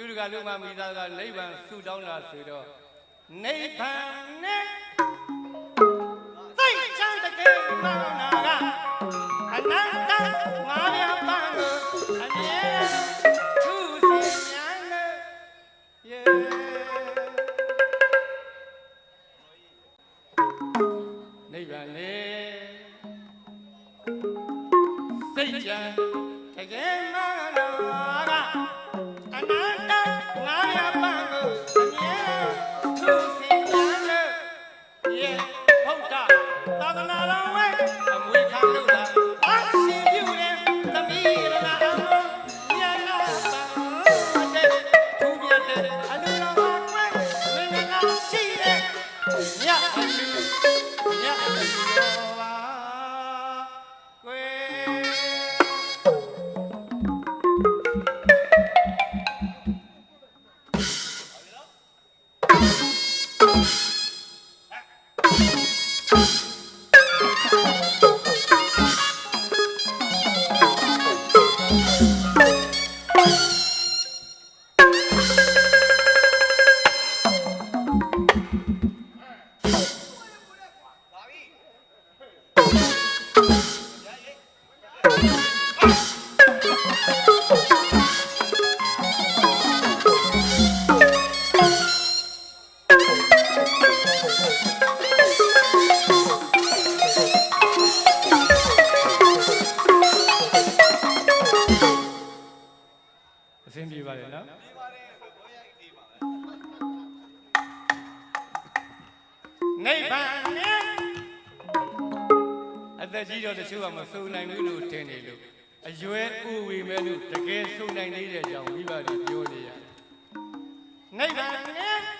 လူတကာလူမမိသားကနိဗ္ဗာန်ဆုတောင်းတာဆိုတော့နိဗ္ဗာန်နဲ့စိတ်ချမ်းတကယ်မှန်နာကအနန္တငါးပြားပန်းကိုအမြဲသူစီမြန်လို့ yeah နိဗ္ဗာန်လေစိတ်ချမ်းတကယ်မှန် Música အဆင်ပြေပါလေနော်နိဗ္ဗာန်နဲ့အသက်ကြီးတော့တချို့ကမစုံနိုင်ဘူးလို့ထင်နေလို့အရွယ်ဥဝေမဲ့လို့တကယ်စုံနိုင်သေးတဲ့ကြောင့်မိဘတွေပြောနေရနိဗ္ဗာန်နဲ့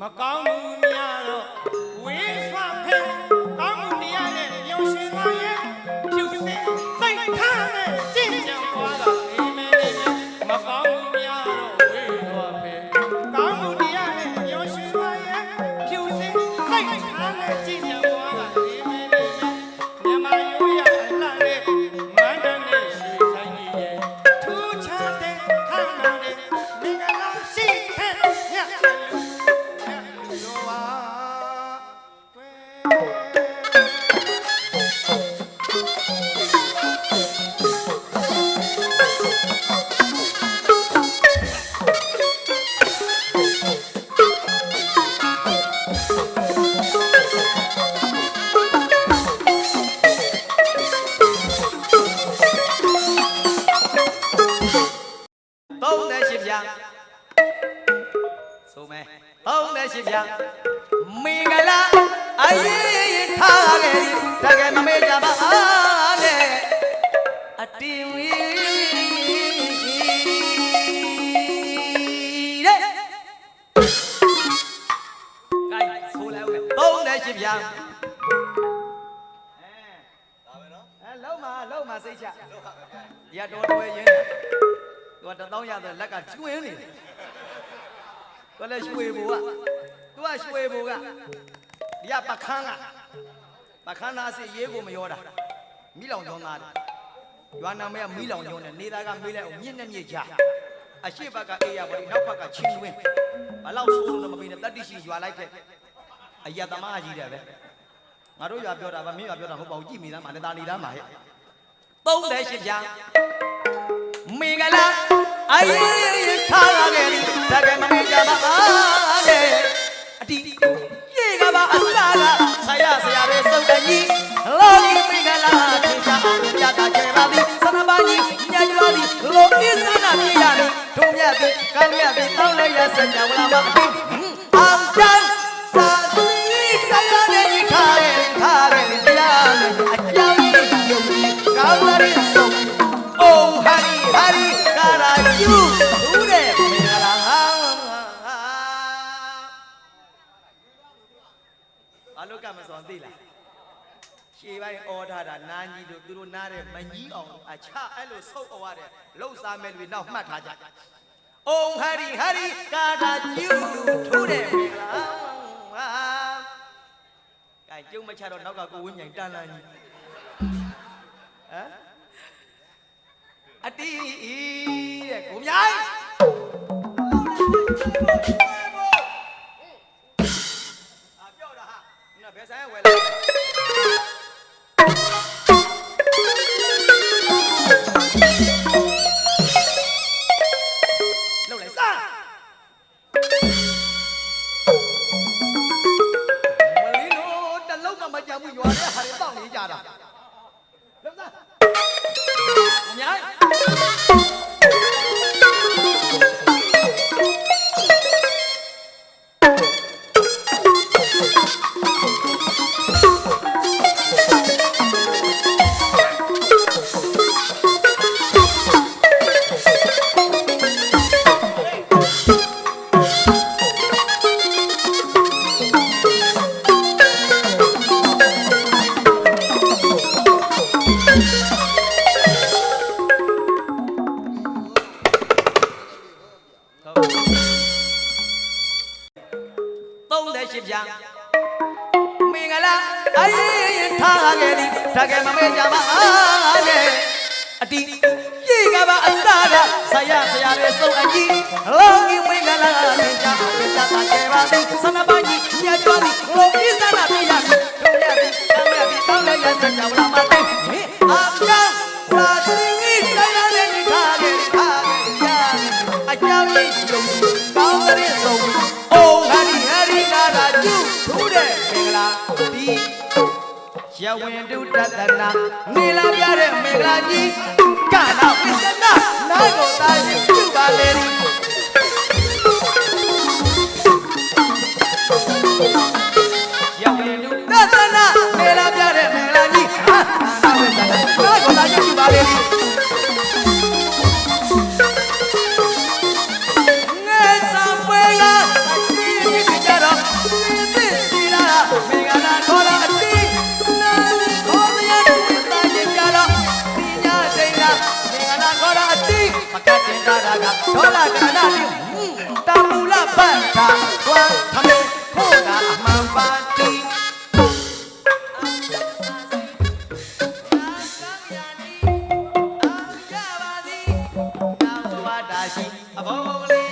မကောင်းမှုများတော့ဝေးဆွဖဲကောင်းမှုတရားနဲ့ညှို့ရှင်သွားရဲ့ဖြူစင်စိတ်ထားနဲ့ကြင်ကြံသွားတာအိမ်မဲလေးနဲ့မကောင်းမှုများတော့ဝေးသွားဖဲကောင်းမှုတရားနဲ့ညှို့ရှင်သွားရဲ့ဖြူစင်စိတ်ထားနဲ့ကြင်ကြံ လိုက်ဦးမယ်38ပြာအဲလုံးမလုံးမစိတ်ချရတော်တော်ရင်းတယ်သူကတသောင်းရတယ်လက်ကကျွင်းနေတယ်သူကလည်းရွှေဘူကသူကရွှေဘူကဒီကပခန်းကပခန်းသားစီရေးကိုမရောတာမိလောင်ကျောင်းသားတယ် ရွာနာမည်ကမိလောင်ကျောင်းနဲ့နေသားကမေးလိုက်အောင်မြင့်နဲ့မြင့်ကြအရှိဘက်ကအေးရပါဒီနောက်ဘက်ကချင်းဝင်းဘလောက်ဆိုးလို့မပြီးနဲ့တတိရှိရွာလိုက်ခဲ့အယတမကြီးတယ်ပဲငါတို့ရွာပြောတာဗမင်းရွာပြောတာဟုတ်ပါဘူးကြည့်မိသားမလည်းတာနေသားမှာဟဲ့38ပြာမင်္ဂလာအရေးထားရခဲ့သည်တကယ်မမေ့ကြပါအား ကောင်းမြတ်သည်တောင်းလည်းရစကြဝလာမအတီအောင်ချမ်းသာသူတရားနဲ့ထားရဲ့ထားရဲ့တရားနဲ့အကြောင်းကြီးယုံကြည်ကောင်းတဲ့ဆုံးအိုဟရီဟရီကာရာယူဦးတဲ့မင်္ဂလာဟာအလုကမစွန်သိလားရှေးပိုင်းအော်ထားတာနာကြီးတို့သူတို့နားတဲ့မကြီးအောင်အချအဲ့လိုဆုပ်អော်ရတဲ့လှုပ်စားမဲ့တွေနောက်မှတ်ထားကြ အိုဟရီဟရီကာရာယူထူးတဲ့မင်္ဂလာဟာကဲကျုံမချတော့နောက်ကကိုဝင်းမြိုင်တန်လန်းကြီးဟမ်အတီးတဲ့ကိုမြိုင်အာပြောတာဟာငါဘယ်ဆိုင်ဝယ် 38ပြာမင်္ဂလာအရေးထားခဲ့သည်တကယ်မမေ့ကြပါနဲ့အတီရေကပါအစကဆရာဆရာရဲ့စုံအကြီးလောကီမင်္ဂလာနဲ့ကြအောင်ကြတာကျေပါသည်ဆနပါကြီး ရဝင်တုတတနာနေလာပြတဲ့မင်္ဂလာကြီးကာနာဝိသနာနာကိုသာရှိပြုပါလေရ ကာရာကဒေါ်လာကာနာပြုတာမူလပတ်တာဝါထမင်းခိုးတာအမှန်ပါတီအဘောကလေး